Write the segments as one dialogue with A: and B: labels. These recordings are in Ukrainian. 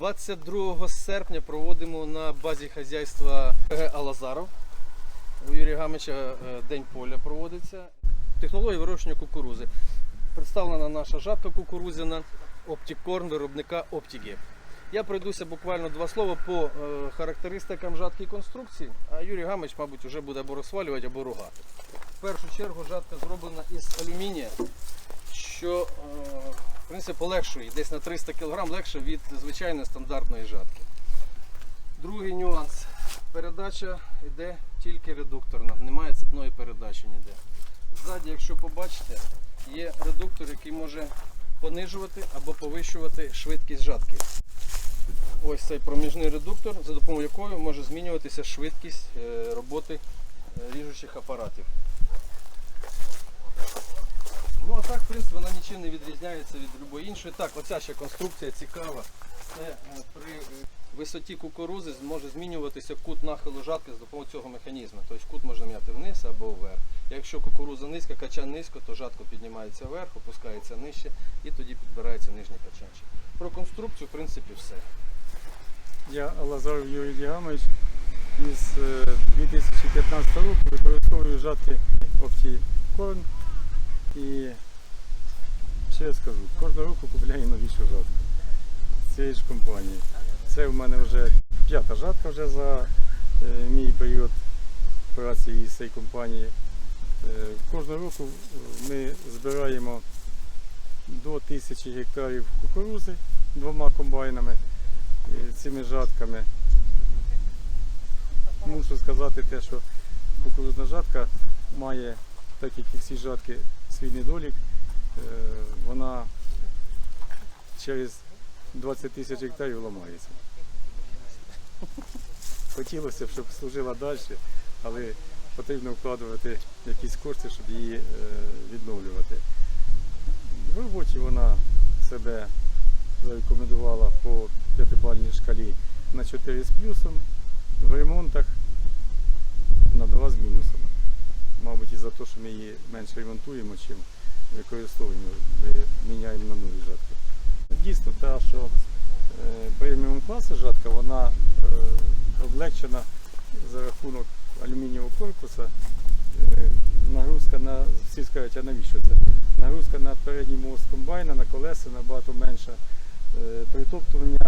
A: 22 серпня проводимо на базі хазяйства Алазаров. У Юрія Гамича е, День поля проводиться. Технологія вирощення кукурузи. Представлена наша жатка кукурузяна Оптікорн виробника Оптігеп. Я пройдуся буквально два слова по е, характеристикам жатки конструкції, а Юрій Гамич, мабуть, вже буде або розхвалювати, або ругати. В першу чергу жатка зроблена із алюмінія, що е, принципі полегшує десь на 300 кг легше від звичайної стандартної жатки. Другий нюанс. Передача йде тільки редукторна, немає цепної передачі ніде. Ззаді, якщо побачите, є редуктор, який може понижувати або повищувати швидкість жатки. Ось цей проміжний редуктор, за допомогою якого може змінюватися швидкість е, роботи е, ріжучих апаратів. Ну а так, в принципі, вона нічим не відрізняється від будь-якої іншої. Так, оця ще конструкція цікава. Це е, при е, висоті кукурузи може змінюватися кут нахилу жатки з допомогою цього механізму. Тобто кут можна м'яти вниз або вверх. Якщо кукуруза низька, качан низько, то жатко піднімається вверх, опускається нижче і тоді підбирається нижній качанчик. Про конструкцію, в принципі, все.
B: Я Лазаров Юрій Дігамович. Із е, 2015 року використовую жатки OptiCorn і ще я скажу, кожного року купляю новішу жатку цієї ж компанії. Це в мене вже п'ята жатка вже за е, мій період праці із цієї компанії. Е, Кожного року ми збираємо до тисячі гектарів кукурузи двома комбайнами е, цими жатками. Мушу сказати те, що кукурудзна жатка має, так як і всі жатки, свій недолік. Е, Вона через 20 тисяч гектарів ламається. Хотілося б, щоб служила далі, але потрібно вкладувати якісь кошти, щоб її е, відновлювати. В роботі вона себе зарекомендувала по п'ятибальній шкалі на 4 з плюсом, в ремонтах на 2 з мінусом. Мабуть, із-за того, що ми її менше ремонтуємо, чим використовуємо, ми міняємо на нові жатки. Дійсно, та, що е, преміум класу жатка, вона е, облегчена за рахунок алюмінієвого корпуса. Е, нагрузка на всі скажуть, а навіщо це? Нагрузка на передній мост комбайна, на колеса набагато менша. Притоптування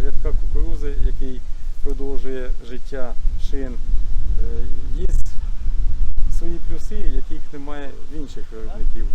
B: рядка кукурузи, який продовжує життя шин. Є свої плюси, яких немає в інших виробників.